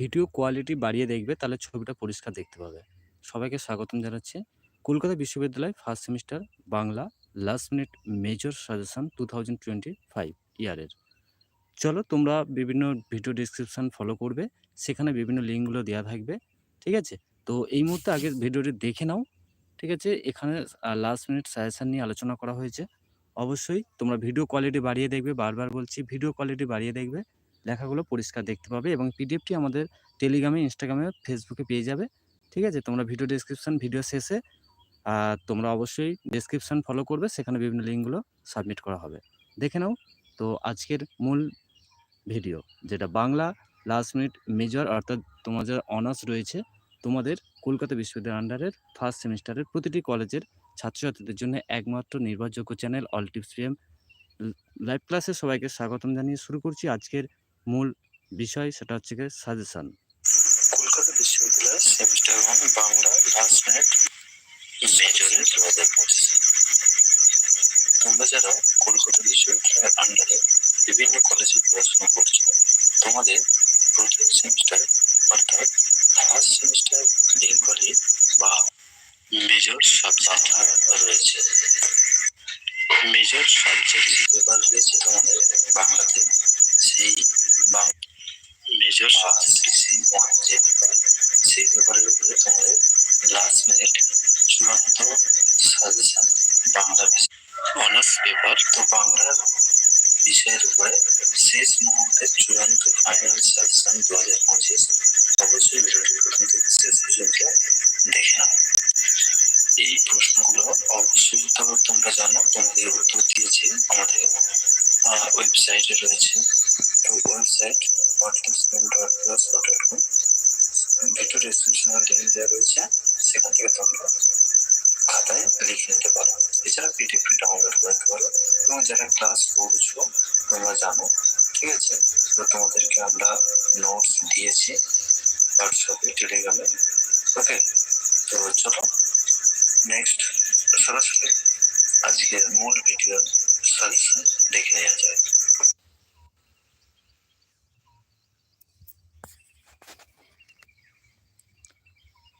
Video quality বাড়িয়ে দেখবে, তাহলে ছবিটা পরিষ্কার দেখতে পাবে। সবাইকে স্বাগতম জানাচ্ছি। কলকাতা বিশ্ববিদ্যালয় first semester Bangla last minute major suggestion two thousand twenty five ইয়ারের চলো তোমরা বিভিন্ন ভিডিও ডিসক্রিপশান ফলো করবে, সেখানে বিভিন্ন লিঙ্কগুলো দেওয়া থাকবে, ঠিক আছে? তো এই মুহূর্তে আগে ভিডিওটি দেখে নাও, ঠিক আছে? এখানে লাস্ট মিনিট সাজেশান নিয়ে আলোচনা করা হয়েছে। অবশ্যই তোমরা ভিডিও কোয়ালিটি বাড়িয়ে দেখবে, বারবার বলছি ভিডিও কোয়ালিটি বাড়িয়ে দেখবে। লেখাগুলো পরিষ্কার দেখতে পাবে এবং পিডিএফটি আমাদের টেলিগ্রামে ইনস্টাগ্রামে ফেসবুকে পেয়ে যাবে। ঠিক আছে? তোমরা ভিডিও ডিসক্রিপশান ভিডিও শেষে আর তোমরা অবশ্যই ডিসক্রিপশান ফলো করবে। সেখানে বিভিন্ন লিঙ্কগুলো সাবমিট করা হবে। দেখে নাও তো আজকের মূল ভিডিও যেটা বাংলা লাস্ট মিনিট মেজর অর্থাৎ তোমার যারা অনার্স রয়েছে, তোমাদের কলকাতা বিশ্ববিদ্যালয়ের আন্ডারের ফার্স্ট সেমিস্টারের প্রতিটি কলেজের ছাত্রছাত্রীদের জন্য একমাত্র নির্ভরযোগ্য channel all tips PM live ক্লাসে সবাইকে স্বাগতম জানিয়ে শুরু করছি আজকের মূল বিষয় সেটা হচ্ছে গিয়ে সাজেশন কলকাতা বিশ্ববিদ্যালয় semester one Bangla last minute মেজরে দু হাজার পঁচিশ তোমরা যারা কলকাতা বিশ্ববিদ্যালয়ের আন্ডারে বিভিন্ন কলেজে পড়াশোনা করছ, তোমাদের প্রথম সেমিস্টার অর্থাৎ ফার্স্ট সেমিস্টার বেঙ্গলি বা মেজর সাবজেক্ট রয়েছে। মেজর সাবজেক্ট পেপার রয়েছে তোমাদের বাংলাতে, সেই বাংলা মেজর সিসি ওয়ান যে পেপার সেই পেপারের উপরে তোমাদের লাস্ট মিনিট চূড়ান্ত সাজেশন বাংলা বিষয়। অনার্স পেপার তো বাংলা বিষয়ের উপরে শেষ মুহূর্তে চূড়ান্ত ফাইনাল সাজেশন দু হাজার পঁচিশ অবশ্যই ভিডিওটি প্রথম থেকে শেষ পর্যন্ত দেখে নাও। এই প্রশ্নগুলো অবশ্যই তোমরা জানো তোমাদের উত্তর ভিডিও ডিসক্রিপশনে লিঙ্ক দেওয়া রয়েছে, সেখান থেকে তোমরা খাতায় লিখে নিতে পারো। এছাড়া পিডিএফ ডাউনলোড করে নিতে পারো। এবং যারা ক্লাস করছ তোমরা জানো, ঠিক আছে? তো তোমাদেরকে আমরা নোটস দিয়েছি হোয়াটসঅ্যাপে টেলিগ্রামে ওকে তো চলো নেক্সট সরাসরি আজকের মূল ভিডিও সাজেশন দেখে নেওয়া যায়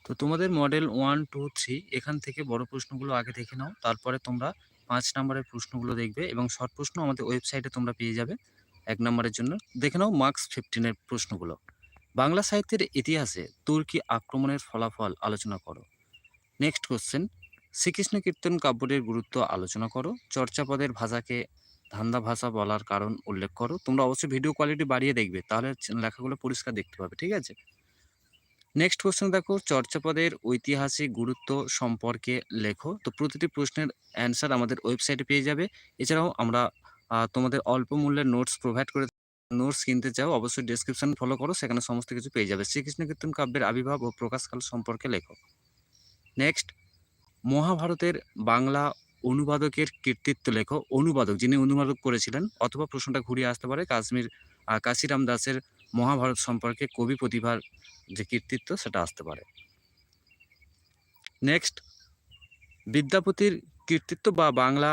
তো তোমাদের মডেল ওয়ান টু থ্রি এখান থেকে বড় প্রশ্নগুলো আগে দেখে নাও, তারপরে তোমরা পাঁচ নম্বরের প্রশ্নগুলো দেখবে এবং শর্ট প্রশ্ন আমাদের ওয়েবসাইটে তোমরা পেয়ে যাবে এক নম্বরের জন্য। দেখে নাও মার্কস ফিফটিনের প্রশ্নগুলো। বাংলা সাহিত্যের ইতিহাসে তুর্কি আক্রমণের ফলাফল আলোচনা করো। নেক্সট কোশ্চেন শ্রীকৃষ্ণ কীর্তন কাব্যের গুরুত্ব আলোচনা করো। চর্চাপদের ভাষাকে ধান্দা ভাষা বলার কারণ উল্লেখ করো। তোমরা অবশ্যই ভিডিও কোয়ালিটি বাড়িয়ে দেখবে, তাহলে লেখাগুলো পরিষ্কার দেখতে পাবে, ঠিক আছে? নেক্সট কোশ্চেন দেখো, চর্চাপদের ঐতিহাসিক গুরুত্ব সম্পর্কে লেখো। তো প্রতিটি প্রশ্নের অ্যান্সার আমাদের ওয়েবসাইটে পেয়ে যাবে। এছাড়াও আমরা তোমাদের অল্প মূল্যের নোটস প্রোভাইড করে নোটস কিনতে চাও, অবশ্যই ডেসক্রিপশন ফলো করো, সেখানে সমস্ত কিছু পেয়ে যাবে। শ্রীকৃষ্ণ কীর্তন কাব্যের আবির্ভাব ও প্রকাশকাল সম্পর্কে লেখো। নেক্সট মহাভারতের বাংলা অনুবাদকের কৃতিত্ব লেখো। অনুবাদক যিনি অনুবাদক করেছিলেন, অথবা প্রশ্নটা ঘুরিয়ে আসতে পারে, কাশ্মীর কাশিরাম দাসের মহাভারত সম্পর্কে কবি প্রতিভার যে কৃতিত্ব সেটা আসতে পারে। নেক্সট বিদ্যাপতির কৃতিত্ব বা বাংলা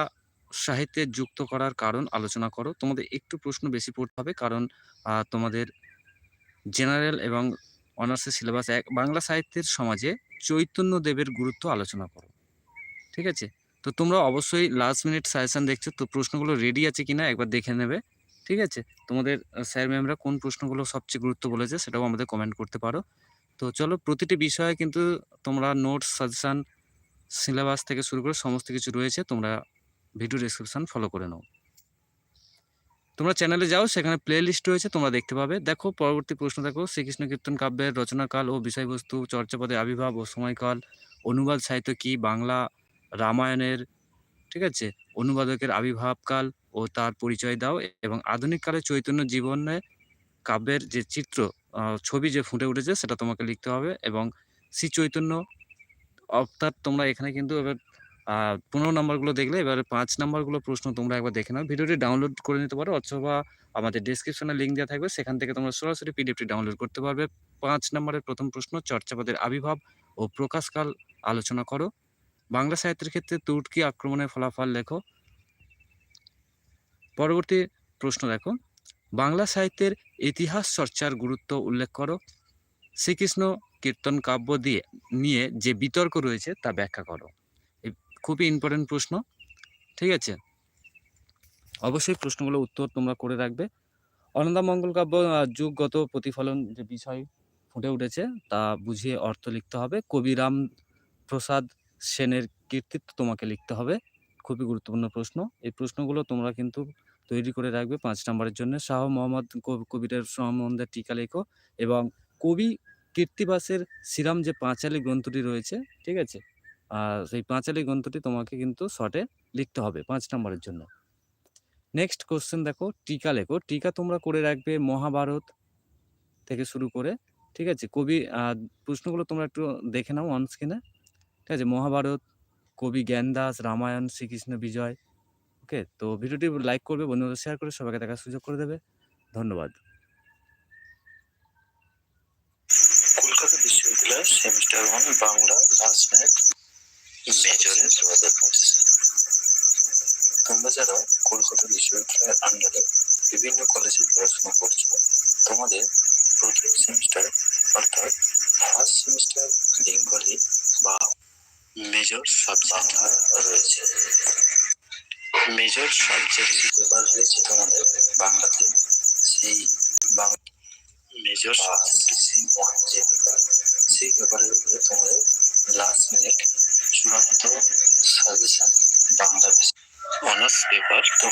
সাহিত্যে যুক্ত করার কারণ আলোচনা করো। তোমাদের একটু প্রশ্ন বেশি পড়তে হবে, কারণ তোমাদের জেনারেল এবং অনার্সের সিলেবাস এক, বাংলা সাহিত্যের সমাজে চৈতন্য দেবের গুরুত্ব আলোচনা করো। ঠিক আছে? তো তোমরা অবশ্যই লাস্ট মিনিট সাজেশন দেখছ, তো প্রশ্নগুলো রেডি আছে কিনা একবার দেখে নেবে। ঠিক আছে? তোমাদের স্যার ম্যামরা কোন প্রশ্নগুলো সবচেয়ে গুরুত্ব বলেছে সেটাও আমাদের কমেন্ট করতে পারো। তো চলো, প্রতিটি বিষয়ে কিন্তু তোমরা নোটস সাজেশান সিলেবাস থেকে শুরু করে সমস্ত কিছু রয়েছে, তোমরা ভিডিও ডিসক্রিপশন ফলো করে নাও। তোমরা চ্যানেলে যাও, সেখানে প্লে লিস্ট রয়েছে, তোমরা দেখতে পাবে। দেখো, পরবর্তী প্রশ্ন দেখো, শ্রীকৃষ্ণ কীর্তন কাব্যের রচনাকাল ও বিষয়বস্তু চর্চাপদের আবির্ভাব ও সময়কাল, অনুবাদ সাহিত্য কি, বাংলা, রামায়ণের, ঠিক আছে? অনুবাদকের আবির্ভাবকাল ও তার পরিচয় দাও এবং আধুনিক কালে চৈতন্য জীবনে কাব্যের যে চিত্র ছবি যে ফুটে উঠেছে সেটা তোমাকে লিখতে হবে এবং শ্রী চৈতন্য অর্থাৎ তোমরা এখানে কিন্তু এবার পনেরো নম্বরগুলো দেখলে এবার পাঁচ নম্বরগুলো প্রশ্ন তোমরা একবার দেখে নাও। ভিডিওটি ডাউনলোড করে নিতে পারো অথবা আমাদের ডিসক্রিপশনে লিঙ্ক দেওয়া থাকবে, সেখান থেকে তোমরা সরাসরি পিডিএফটি ডাউনলোড করতে পারবে। পাঁচ নম্বরের প্রথম প্রশ্ন চর্চাপদের আবির্ভাব ও প্রকাশকাল আলোচনা করো। বাংলা সাহিত্যের ক্ষেত্রে তুর্কি আক্রমণের ফলাফল লেখো। পরবর্তী প্রশ্ন দেখো। বাংলা সাহিত্যের ইতিহাস চর্চার গুরুত্ব উল্লেখ করো। শ্রীকৃষ্ণ কীর্তন কাব্য দিয়ে, নিয়ে যে বিতর্ক রয়েছে তা ব্যাখ্যা করো। খুবই ইম্পর্টেন্ট প্রশ্ন, ঠিক আছে? অবশ্যই প্রশ্নগুলো উত্তর তোমরা করে রাখবে। অনন্দা মঙ্গল কাব্য যুগগত প্রতিফলন যে বিষয় ফুটে উঠেছে, তা বুঝিয়ে অর্থ লিখতে হবে। কবিরাম প্রসাদ সেনের কীর্তিত্ব তোমাকে লিখতে হবে। খুবই গুরুত্বপূর্ণ প্রশ্ন। এই প্রশ্নগুলো তোমরা কিন্তু তৈরি করে রাখবে। পাঁচ নম্বরের জন্য শাহ মোহাম্মদ কবি- কবিরের সম্বন্ধে টিকা লেখো এবং কবি কীর্তিবাসের শ্রীরাম যে পাঁচালী গ্রন্থটি রয়েছে, ঠিক আছে? সেই পাঁচালী গ্রন্থটি তোমাকে কিন্তু শর্টে লিখতে হবে পাঁচ নম্বরের জন্য। নেক্সট কোশ্চেন দেখো, টিকা লেখো। টিকা তোমরা করে রাখবে মহাভারত থেকে শুরু করে, ঠিক আছে? কবি প্রশ্নগুলো তোমরা একটু দেখে নাও অন স্ক্রিনে ঠিক আছে? মহাভারত, কবি জ্ঞানদাস, রামায়ণ, শ্রীকৃষ্ণ, বিজয় ওকে? তো ভিডিওটি লাইক করবে, বন্ধুদের শেয়ার করে সবাইকে দেখার সুযোগ করে দেবে। ধন্যবাদ। কলকাতা বিশ্ববিদ্যালয়ের semester one Bangla last minute মেজরে দু হাজার পঁচিশ। তোমরা যারা কলকাতা বিশ্ববিদ্যালয়ের আন্ডারে বিভিন্ন কলেজে পড়াশোনা করছ, তোমাদের প্রথম সেমিস্টার অর্থাৎ ফার্স্ট সেমিস্টার বেঙ্গলি বা মেজর সাবজেক্ট রয়েছে। মেজর সাবজেক্ট পেপার রয়েছে তোমাদের বাংলাতে সেই বাংলা মেজর সিসি ওয়ান যে পেপার সেই পেপারের উপরে তোমাদের লাস্ট মিনিট চূড়ান্ত সাজেশন বাংলা অনার্স পেপার তো